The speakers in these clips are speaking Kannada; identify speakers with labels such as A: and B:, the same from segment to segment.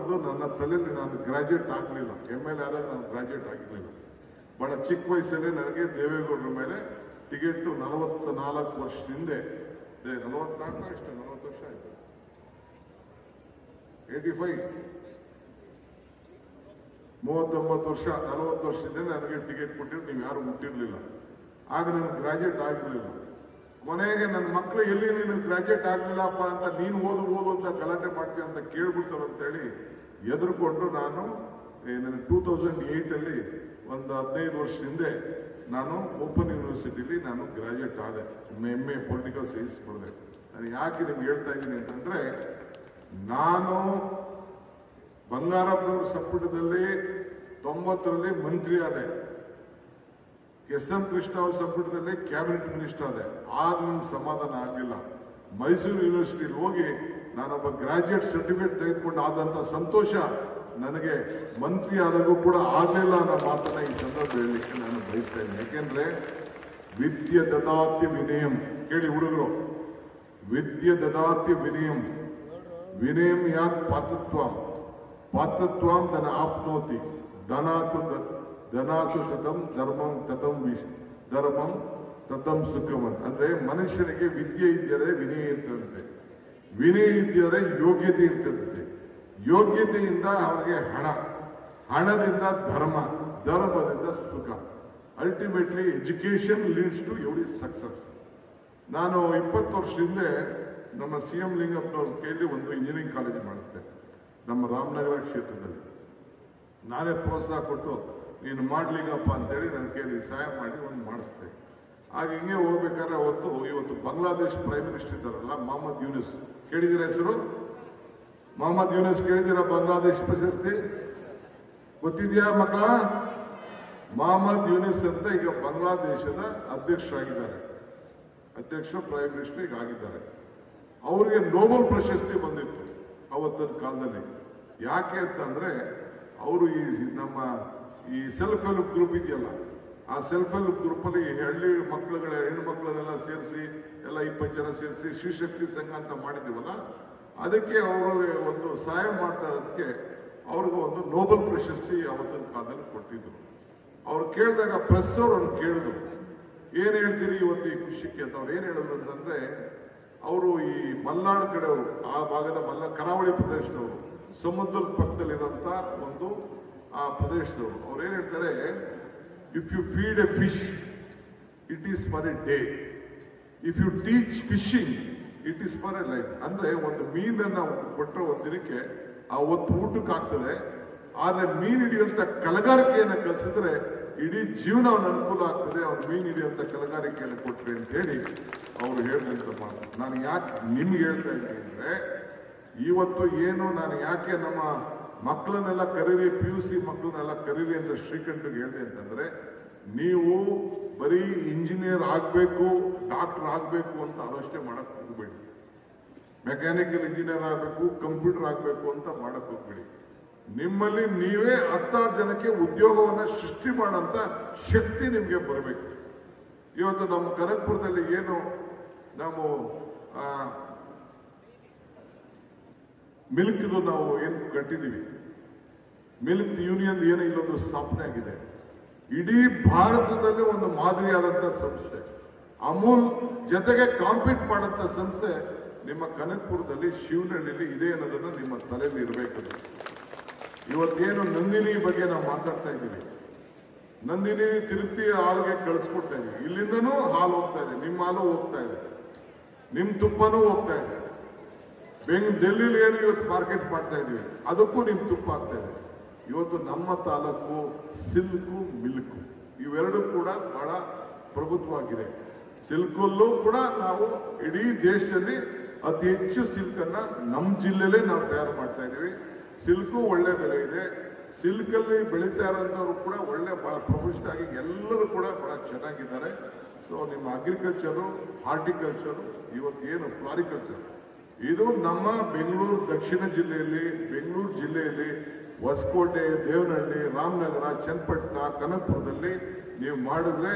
A: ಅದು ನನ್ನ ತಲೆಯಲ್ಲಿ ನಾನು ಗ್ರಾಜುಯೇಟ್ ಆಗಲಿಲ್ಲ. ಎಂ ಎಲ್ ಎ ಆದಾಗ ನಾನು ಗ್ರಾಜುಯೇಟ್ ಆಗಿರಲಿಲ್ಲ. ಬಹಳ ಚಿಕ್ಕ ವಯಸ್ಸಲ್ಲೇ ನನಗೆ ದೇವೇಗೌಡರ ಮೇಲೆ ಟಿಕೆಟ್ ನಲವತ್ತ ನಾಲ್ಕು ವರ್ಷದ ಹಿಂದೆ ನಲವತ್ನಾಲ್ಕು ಅಷ್ಟೇ, ನಲವತ್ತು ವರ್ಷ ಆಯಿತು. ಏಯ್ಟಿ ಫೈವ್ ಮೂವತ್ತೊಂಬತ್ತು ವರ್ಷ, ನಲವತ್ತು ವರ್ಷದಿಂದ ನನಗೆ ಟಿಕೆಟ್ ಕೊಟ್ಟಿದ್ದು, ನೀವು ಯಾರು ಮುಟ್ಟಿರಲಿಲ್ಲ ಆಗ ನಾನು ಗ್ರಾಜುಯೇಟ್ ಆಗಿರ್ಲಿಲ್ಲ. ಕೊನೆಗೆ ನನ್ನ ಮಕ್ಕಳು ಎಲ್ಲಿ ನೀನು ಗ್ರಾಜ್ಯುಯೇಟ್ ಆಗಲಿಲ್ಲಪ್ಪ ಅಂತ ನೀನು ಓದು ಓದು ಅಂತ ಗಲಾಟೆ ಮಾಡ್ತೀಯ ಅಂತ ಕೇಳ್ಬಿಡ್ತಾರೆ ಅಂತೇಳಿ ಎದುರುಕೊಂಡು ನಾನು ನನಗೆ ಟೂ ತೌಸಂಡ್ ಏಯ್ಟಲ್ಲಿ ಒಂದು ಹದಿನೈದು ವರ್ಷ ಹಿಂದೆ ನಾನು ಓಪನ್ ಯೂನಿವರ್ಸಿಟಿಲಿ ನಾನು ಗ್ರಾಜ್ಯುಯೇಟ್ ಆದೆ. ಎಂ ಎ ಪೊಲಿಟಿಕಲ್ ಸೈನ್ಸ್ ಪಡೆದೆ ನಾನು ಯಾಕೆ ನಿಮ್ಗೆ ಹೇಳ್ತಾ ಇದ್ದೀನಿ ಅಂತಂದ್ರೆ, ನಾನು ಬಂಗಾರಪ್ಪನವ್ರ ಸಂಪುಟದಲ್ಲಿ ತೊಂಬತ್ತರಲ್ಲಿ ಮಂತ್ರಿ ಆದೆ. ಎಸ್ ಎಂ ಕೃಷ್ಣ ಅವರ ಸಂಪುಟದಲ್ಲೇ ಕ್ಯಾಬಿನೆಟ್ ಮಿನಿಸ್ಟರ್ ಆದೆ. ಆಗ ನನಗೆ ಸಮಾಧಾನ ಆಗಲಿಲ್ಲ. ಮೈಸೂರು ಯೂನಿವರ್ಸಿಟಿಲಿ ಹೋಗಿ ನಾನೊಬ್ಬ ಗ್ರಾಜ್ಯುಯೇಟ್ ಸರ್ಟಿಫಿಕೇಟ್ ತೆಗೆದುಕೊಂಡು ಆದಂತ ಸಂತೋಷ ನನಗೆ ಮಂತ್ರಿ ಆದಾಗೂ ಕೂಡ ಆಗಲಿಲ್ಲ ಅನ್ನೋ ಮಾತನ್ನ ಈ ಸಂದರ್ಭ ಹೇಳಲಿಕ್ಕೆ ನಾನು ಬಯಸ್ತೇನೆ ಯಾಕೆಂದರೆ ವಿದ್ಯೆ ದದಾತಿ ವಿನಯಂ. ಕೇಳಿ ಹುಡುಗರು. ವಿದ್ಯೆ ದದಾತಿ ವಿನಯಂ. ವಿನಯಂ ಯಾತ್ ಪಾತೃತ್ವ? ಪಾತೃತ್ವ ಧನ ಆಪ್ನೋತಿ. ಧನಾತು ಧನಾತು ಧರ್ಮಂ ತತಂ ವಿಷ್ ಧರ್ಮಂ ತತಂ ಸುಖಮನ್. ಅಂದ್ರೆ ಮನುಷ್ಯನಿಗೆ ವಿದ್ಯೆ ಇದ್ದರೆ ವಿನಯ ಇರ್ತದಂತೆ. ವಿನಯ ಇದ್ದರೆ ಯೋಗ್ಯತೆ ಇರ್ತದಂತೆ. ಯೋಗ್ಯತೆಯಿಂದ ಅವರಿಗೆ ಹಣ. ಹಣದಿಂದ ಧರ್ಮ. ಧರ್ಮದಿಂದ ಸುಖ. Ultimately education leads to every success ನಾನು ಇಪ್ಪತ್ತು ವರ್ಷ ಹಿಂದೆ ನಮ್ಮ ಸಿ ಎಂ ಲಿಂಗಪ್ಪನವ್ರ ಕೈಯಲ್ಲಿ ಒಂದು ಇಂಜಿನಿಯರಿಂಗ್ ಕಾಲೇಜ್ ಮಾಡುತ್ತೆ. ನಮ್ಮ ರಾಮನಗರ ಕ್ಷೇತ್ರದಲ್ಲಿ. ನಾನೇ ಪ್ರೋತ್ಸಾಹ ಕೊಟ್ಟು ನೀನು ಮಾಡ್ಲಿಗಪ್ಪ ಅಂತೇಳಿ ನನ್ನ ಕೇಳಿ ಸಹಾಯ ಮಾಡಿ ಒಂದು ಮಾಡಿಸ್ದೆ. ಆಗ ಹಿಂಗೆ ಹೋಗ್ಬೇಕಾದ್ರೆ ಅವತ್ತು ಇವತ್ತು ಬಾಂಗ್ಲಾದೇಶ್ ಪ್ರೈಮ್ ಮಿನಿಸ್ಟರ್ ಇದ್ದಾರಲ್ಲ, ಮೊಹಮ್ಮದ್ ಯೂನಿಸ್. ಕೇಳಿದಿರ ಹೆಸರು? ಮೊಹಮ್ಮದ್ ಯೂನಿಸ್ ಕೇಳಿದಿರ ಬಾಂಗ್ಲಾದೇಶ್ ಪ್ರಶಸ್ತಿ? ಗೊತ್ತಿದ್ಯಾ ಮಕ್ಕಳ? ಮೊಹಮ್ಮದ್ ಯೂನಿಸ್ ಅಂತ ಈಗ ಬಾಂಗ್ಲಾದೇಶದ ಅಧ್ಯಕ್ಷರಾಗಿದ್ದಾರೆ. ಅಧ್ಯಕ್ಷ ಪ್ರೈಮ್ ಮಿನಿಸ್ಟರ್ ಈಗ ಆಗಿದ್ದಾರೆ. ಅವರಿಗೆ ನೋಬಲ್ ಪ್ರಶಸ್ತಿ ಬಂದಿತ್ತು ಅವತ್ತಿನ ಕಾಲದಲ್ಲಿ. ಯಾಕೆ ಅಂತಂದ್ರೆ, ಅವರು ಈ ನಮ್ಮ ಈ ಸೆಲ್ಫ್ ಹೆಲ್ಪ್ ಗ್ರೂಪ್ ಇದೆಯಲ್ಲ, ಆ ಸೆಲ್ಫ್ ಹೆಲ್ಪ್ ಗ್ರೂಪಲ್ಲಿ ಹಳ್ಳಿ ಮಕ್ಕಳುಗಳ, ಹೆಣ್ಣು ಮಕ್ಕಳನ್ನೆಲ್ಲ ಸೇರಿಸಿ, ಎಲ್ಲ ಇಪ್ಪತ್ತು ಜನ ಸೇರಿಸಿ ಶ್ರೀಶಕ್ತಿ ಸಂಘ ಅಂತ ಮಾಡಿದ್ದೀವಲ್ಲ, ಅದಕ್ಕೆ ಅವರು ಒಂದು ಸಹಾಯ ಮಾಡ್ತಾ ಇರೋದಕ್ಕೆ ಅವ್ರಿಗೆ ಒಂದು ನೋಬಲ್ ಪ್ರಶಸ್ತಿ ಅವತ್ತಿನ ಕಾಲದಲ್ಲಿ ಕೊಟ್ಟಿದ್ರು. ಅವ್ರು ಕೇಳಿದಾಗ ಪ್ರೆಸ್ ಅವ್ರು ಕೇಳಿದ್ರು, ಏನು ಹೇಳ್ತೀರಿ ಇವತ್ತು ಈ ಖುಷಿಗೆ ಅಂತ ಅವ್ರು ಏನು ಹೇಳಿದ್ರು ಅಂತಂದ್ರೆ, ಅವರು ಈ ಮಲ್ನಾಡು ಕಡೆಯವರು, ಆ ಭಾಗದ ಮಲ್ಲ, ಕರಾವಳಿ ಪ್ರದೇಶದವರು, ಸಮುದ್ರದ ಪಕ್ಕದಲ್ಲಿರುವಂತ ಒಂದು ಆ ಪ್ರದೇಶದವರು. ಅವ್ರು ಏನ್ ಹೇಳ್ತಾರೆ? If you feed a fish it is for a day if you teach fishing it is for a life ಅಂದ್ರೆ ಒಂದು ಮೀನನ್ನ ಕೊಟ್ಟರೆ ಒಂದು ದಿನಕ್ಕೆ ಆ ಒತ್ತು ಊಟಕ್ಕೆ ಆಗ್ತದೆ. ಆದ್ರೆ ಮೀನ್ ಹಿಡಿಯುವಂತ ಕಲಗಾರಿಕೆಯನ್ನ ಕಲಿಸಿದ್ರೆ ಇಡೀ ಜೀವನ ಅವನ ಅನುಕೂಲ ಆಗ್ತದೆ. ಅವ್ರು ಮೀನ್ ಹಿಡಿಯುವಂತ ಕಲಗಾರಿಕೆಯನ್ನು ಕೊಟ್ರಿ ಅಂತ ಹೇಳಿ ಅವರು ಹೇಳಿದಂತ ಮಾತು. ನಾನು ಯಾಕೆ ನಿಮ್ಗೆ ಹೇಳ್ತಾ ಇದ್ದೀನಿ ಅಂದ್ರೆ, ಇವತ್ತು ಏನು, ನಾನು ಯಾಕೆ ನಮ್ಮ ಮಕ್ಕಳನ್ನೆಲ್ಲ ಕರೀರಿ ಪಿ ಯು ಸಿ ಮಕ್ಕಳನ್ನೆಲ್ಲ ಕರೀರಿ ಅಂತ ಶ್ರೀಕಂಠಗೆ ಹೇಳಿದೆ ಅಂತಂದ್ರೆ, ನೀವು ಬರೀ ಇಂಜಿನಿಯರ್ ಆಗಬೇಕು ಡಾಕ್ಟರ್ ಆಗಬೇಕು ಅಂತ ಆಲೋಚನೆ ಮಾಡಕ್ ಹೋಗ್ಬೇಡಿ. ಮೆಕ್ಯಾನಿಕಲ್ ಇಂಜಿನಿಯರ್ ಆಗಬೇಕು ಕಂಪ್ಯೂಟರ್ ಆಗಬೇಕು ಅಂತ ಮಾಡಕ್ ಹೋಗ್ಬೇಡಿ. ನಿಮ್ಮಲ್ಲಿ ನೀವೇ ಹತ್ತಾರು ಜನಕ್ಕೆ ಉದ್ಯೋಗವನ್ನ ಸೃಷ್ಟಿ ಮಾಡಂತ ಶಕ್ತಿ ನಿಮಗೆ ಬರಬೇಕು. ಇವತ್ತು ನಮ್ಮ ಕನಕಪುರದಲ್ಲಿ ಏನು, ನಾವು ಮಿಲ್ಕ್ದು ನಾವು ಏನು ಕಟ್ಟಿದೀವಿ? ಮಿಲ್ಕ್ ಯೂನಿಯನ್ ಏನು ಇಲ್ಲೊಂದು ಸ್ಥಾಪನೆ ಆಗಿದೆ. ಇಡೀ ಭಾರತದಲ್ಲಿ ಒಂದು ಮಾದರಿಯಾದಂತ ಸಂಸ್ಥೆ. ಅಮೂಲ್ ಜೊತೆಗೆ ಕಾಂಪೀಟ್ ಮಾಡಂತ ಸಂಸ್ಥೆ ನಿಮ್ಮ ಕನಕಪುರದಲ್ಲಿ ಶಿವನಹಳ್ಳಿಲಿ ಇದೆ ಅನ್ನೋದನ್ನ ನಿಮ್ಮ ತಲೆಯಲ್ಲಿ ಇರಬೇಕು. ಇವತ್ತೇನು ನಂದಿನಿ ಬಗ್ಗೆ ನಾವು ಮಾತಾಡ್ತಾ ಇದ್ದೀವಿ. ನಂದಿನಿ ತಿರುಪ್ತಿ ಹಾಲ್ಗೆ ಕಳಿಸ್ಕೊಡ್ತಾ ಇದ್ದೀವಿ. ಇಲ್ಲಿಂದನೂ ಹಾಲು ಹೋಗ್ತಾ ಇದೆ. ನಿಮ್ಮ ಹಾಲು ಹೋಗ್ತಾ ಇದೆ. ನಿಮ್ಮ ತುಪ್ಪನೂ ಹೋಗ್ತಾ ಇದೆ. ಬೆಂಗ್ ಏನು ಇವತ್ತು ಮಾರ್ಕೆಟ್ ಮಾಡ್ತಾ ಇದೀವಿ ಅದಕ್ಕೂ ನಿಮ್ ತುಪ್ಪ ಆಗ್ತಾ ಇದೆ. ಇವತ್ತು ನಮ್ಮ ತಾಲೂಕು ಸಿಲ್ಕು ಮಿಲ್ಕು. ಇವೆರಡು ಕೂಡ ಬಹಳ ಪ್ರಭುತ್ವವಾಗಿದೆ ಸಿಲ್ಕಲ್ಲೂ ಕೂಡ ನಾವು ಇಡೀ ದೇಶದಲ್ಲಿ ಅತಿ ಹೆಚ್ಚು ಸಿಲ್ಕನ್ನ ನಮ್ಮ ಜಿಲ್ಲೆಲೇ ನಾವು ತಯಾರು ಮಾಡ್ತಾ ಇದೀವಿ ಸಿಲ್ಕು ಒಳ್ಳೆ ಬೆಲೆ ಇದೆ. ಸಿಲ್ಕಲ್ಲಿ ಬೆಳೀತಾ ಇರೋಂಥವ್ರು ಕೂಡ ಒಳ್ಳೆ, ಬಹಳ ಪ್ರೊಫೆಷನ್ ಆಗಿ ಎಲ್ಲರೂ ಕೂಡ ಬಹಳ ಚೆನ್ನಾಗಿದ್ದಾರೆ. ಸೊ ನಿಮ್ಮ ಅಗ್ರಿಕಲ್ಚರು ಹಾರ್ಟಿಕಲ್ಚರು ಇವತ್ತು ಏನು ಫ್ಲಾರಿಕಲ್ಚರ್ ಇದು ನಮ್ಮ ಬೆಂಗಳೂರು ದಕ್ಷಿಣ ಜಿಲ್ಲೆಯಲ್ಲಿ, ಬೆಂಗಳೂರು ಜಿಲ್ಲೆಯಲ್ಲಿ ಹೊಸಕೋಟೆ, ದೇವನಹಳ್ಳಿ, ರಾಮನಗರ, ಚನ್ನಪಟ್ಟಣ, ಕನಕಪುರದಲ್ಲಿ ನೀವು ಮಾಡಿದ್ರೆ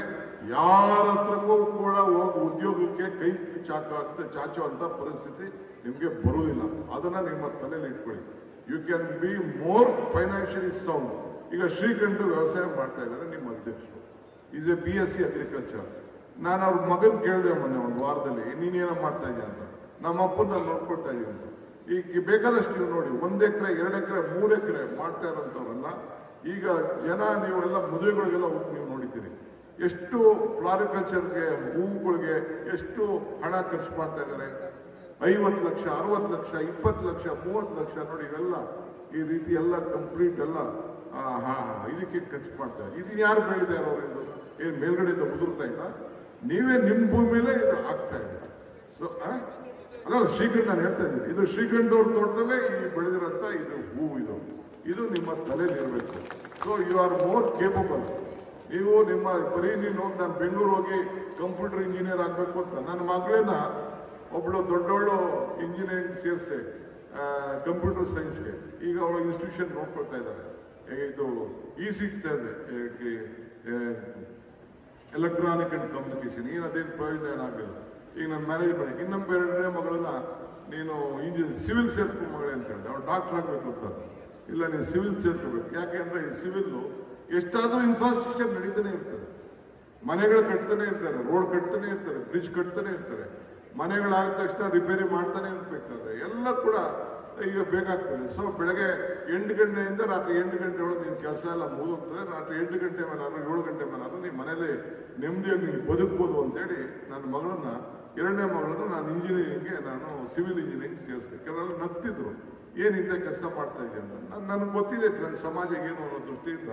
A: ಯಾರ ಹತ್ರಕ್ಕೂ ಕೂಡ ಹೋಗಿ ಉದ್ಯೋಗಕ್ಕೆ ಕೈ ಚಾಚೋ ಚಾಚುವಂತ ಪರಿಸ್ಥಿತಿ ನಿಮಗೆ ಬರುವುದಿಲ್ಲ. ಅದನ್ನ ನಿಮ್ಮ ತಲೆಯಲ್ಲಿ ಇಟ್ಕೊಳ್ಳಿ. You can be more financially sound ಈಗ ಶ್ರೀಕಂಠ ವ್ಯವಸಾಯ ಮಾಡ್ತಾ ಇದ್ದಾರೆ, ನಿಮ್ಮ ಅಧ್ಯಕ್ಷರು. Is a B S C agriculture ನಾನು ಅವ್ರ ಮಗನ್ ಕೇಳಿದೆ ಮೊನ್ನೆ ಒಂದು ವಾರದಲ್ಲಿ, ನೀನೇನೋ ಮಾಡ್ತಾ ಇದೆಯಾ ಅಂತ. ನಮ್ಮ ಅಪ್ಪನ ನೋಡ್ಕೊಳ್ತಾ ಅಂತ ಈಗ ಬೇಕಾದಷ್ಟು ನೀವು ನೋಡಿ, ಒಂದ್ ಎಕರೆ, ಎರಡು ಎಕರೆ, ಮೂರು ಎಕರೆ ಮಾಡ್ತಾ ಇರೋಂಥವ್ರನ್ನ ಈಗ ಜನ ನೀವೆಲ್ಲ ಮದುವೆಗಳಿಗೆಲ್ಲ ಹೋಗಿ ನೀವು ನೋಡಿದ್ದೀರಿ. ಎಷ್ಟು ಫ್ಲಾರಿಕಲ್ಚರ್ಗೆ, ಹೂವುಗಳಿಗೆ ಎಷ್ಟು ಹಣ ಖರ್ಚು ಮಾಡ್ತಾ ಇದ್ದಾರೆ. ಐವತ್ತು ಲಕ್ಷ, ಅರವತ್ತು ಲಕ್ಷ, ಇಪ್ಪತ್ತು ಲಕ್ಷ, ಮೂವತ್ತು ಲಕ್ಷ ನೋಡಿ ಇವೆಲ್ಲ ಈ ರೀತಿ ಎಲ್ಲ ಕಂಪ್ಲೀಟ್ ಎಲ್ಲ ಇದಕ್ಕೆ ಖರ್ಚು ಮಾಡ್ತಾರೆ ಇದನ್ನ ಯಾರು ಬೆಳೀತಾ ಇರೋರು ಏನು ಮೇಲ್ಗಡೆಯಿಂದ ಉದುರ್ತಾ ಇಲ್ಲ? ನೀವೇ ನಿಮ್ಮ ಭೂಮಿಲೇ ಇದು ಆಗ್ತಾ ಇದೆ. ಸೊ ಅಲ್ಲ ಶ್ರೀಗಂಧ ನಾನು ಹೇಳ್ತಾ ಇದ್ದೀನಿ. ಇದು ಶ್ರೀಗಂಧವ್ರ ತೋಟದಲ್ಲೇ ಈ ಬೆಳೆದಿರೋಂಥ ಇದು ಹೂ ಇದು. ಇದು ನಿಮ್ಮ ತಲೆಯಲ್ಲಿ ಇರಬೇಕು. So you are more capable ನೀವು ನಿಮ್ಮ, ಬರೀ ನೀನು ಹೋಗಿ ನಾನು ಬೆಂಗಳೂರು ಹೋಗಿ ಕಂಪ್ಯೂಟರ್ ಇಂಜಿನಿಯರ್ ಆಗಬೇಕು ಅಂತ. ನನ್ನ ಮಗಳನ್ನ ಒಬ್ಬಳು ದೊಡ್ಡವಳು ಇಂಜಿನಿಯರಿಂಗ್ ಸೇರಿಸಿ ಕಂಪ್ಯೂಟರ್ ಸೈನ್ಸ್ಗೆ. ಈಗ ಅವಳು ಇನ್ಸ್ಟಿಟ್ಯೂಷನ್ ನೋಡ್ಕೊಳ್ತಾ ಇದ್ದಾರೆ ಇದು ಇ ಸಿಕ್ಸ್ತಾ ಇದೆ ಎಲೆಕ್ಟ್ರಾನಿಕ್ ಅಂಡ್ ಕಮ್ಯುನಿಕೇಶನ್ ಏನು ಅದೇನು ಪ್ರಯೋಜನ ಏನಾಗಲಿಲ್ಲ. ಈಗ ನನ್ನ ಮಾಡಿ ಇನ್ನೊಂದು ಎರಡನೇ ಮಗಳನ್ನ ನೀನು ಇಂಜಿನಿಯರ್ ಸಿವಿಲ್ ಸೇರ್ಕೊ ಮಗಳೇ ಅಂತ ಹೇಳಿದೆ. ಅವ್ರು ಡಾಕ್ಟರ್ ಆಗಬೇಕು ಅಂತ. ಇಲ್ಲ, ನೀನು ಸಿವಿಲ್ ಸೇರ್ಕೋಬೇಕು. ಅಂದ್ರೆ ಈ ಸಿವಿಲ್ ಎಷ್ಟಾದರೂ ಇನ್ಫ್ರಾಸ್ಟ್ರಕ್ಚರ್ ನಡೀತಾನೆ ಇರ್ತದೆ. ಮನೆಗಳು ಕಟ್ತಾನೆ ಇರ್ತಾರೆ ರೋಡ್ ಕಟ್ತಾನೆ ಇರ್ತಾರೆ ಬ್ರಿಡ್ಜ್ ಕಟ್ತಾನೆ ಇರ್ತಾರೆ. ಮನೆಗಳಾದ ತಕ್ಷಣ ರಿಪೇರಿ ಮಾಡ್ತಾನೆ ಇರ್ಬೇಕಾದ್ರೆ ಎಲ್ಲ ಕೂಡ ಈಗ ಬೇಕಾಗ್ತದೆ. ಸೊ ಬೆಳಗ್ಗೆ ಎಂಟು ಗಂಟೆಯಿಂದ ರಾತ್ರಿ ಎಂಟು ಗಂಟೆ ಒಳಗೆ ನಿನ್ನ ಕೆಲಸ ಎಲ್ಲ ಮುಗಿದುತ್ತದೆ ರಾತ್ರಿ ಎಂಟು ಗಂಟೆ ಮೇಲೆ ಆದ್ರೂ ಏಳು ಗಂಟೆ ಮೇಲೆ ಆದ್ರೂ ನೀವು ಮನೇಲಿ ನೆಮ್ಮದಿಯಾಗಿ ನೀವು ಬದುಕ್ಬೋದು ಅಂತೇಳಿ ನನ್ನ ಮಗಳನ್ನ ಎರಡನೇ ಮಗಳನ್ನು ನಾನು ಇಂಜಿನಿಯರಿಂಗ್ಗೆ ನಾನು ಸಿವಿಲ್ ಇಂಜಿನಿಯರಿಂಗ್ ಸೇರಿಸಿದೆ. ಕೆಲವರು ನಗ್ತಿದ್ರು ಏನಿಂದ ಕೆಲಸ ಮಾಡ್ತಾ ಇದೆ ಅಂತ. ನಾನು ನನಗೆ ಗೊತ್ತಿದೆ ನನ್ನ ಸಮಾಜ ಏನು ಅನ್ನೋ ದೃಷ್ಟಿಯಿಂದ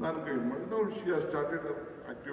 A: ನಾನು ಕೈ ಮಾಡಿ ನಾವು ಶಿ ಸ್ಟಾರ್ಟೆಡ್ ಆಕ್ಟಿವ್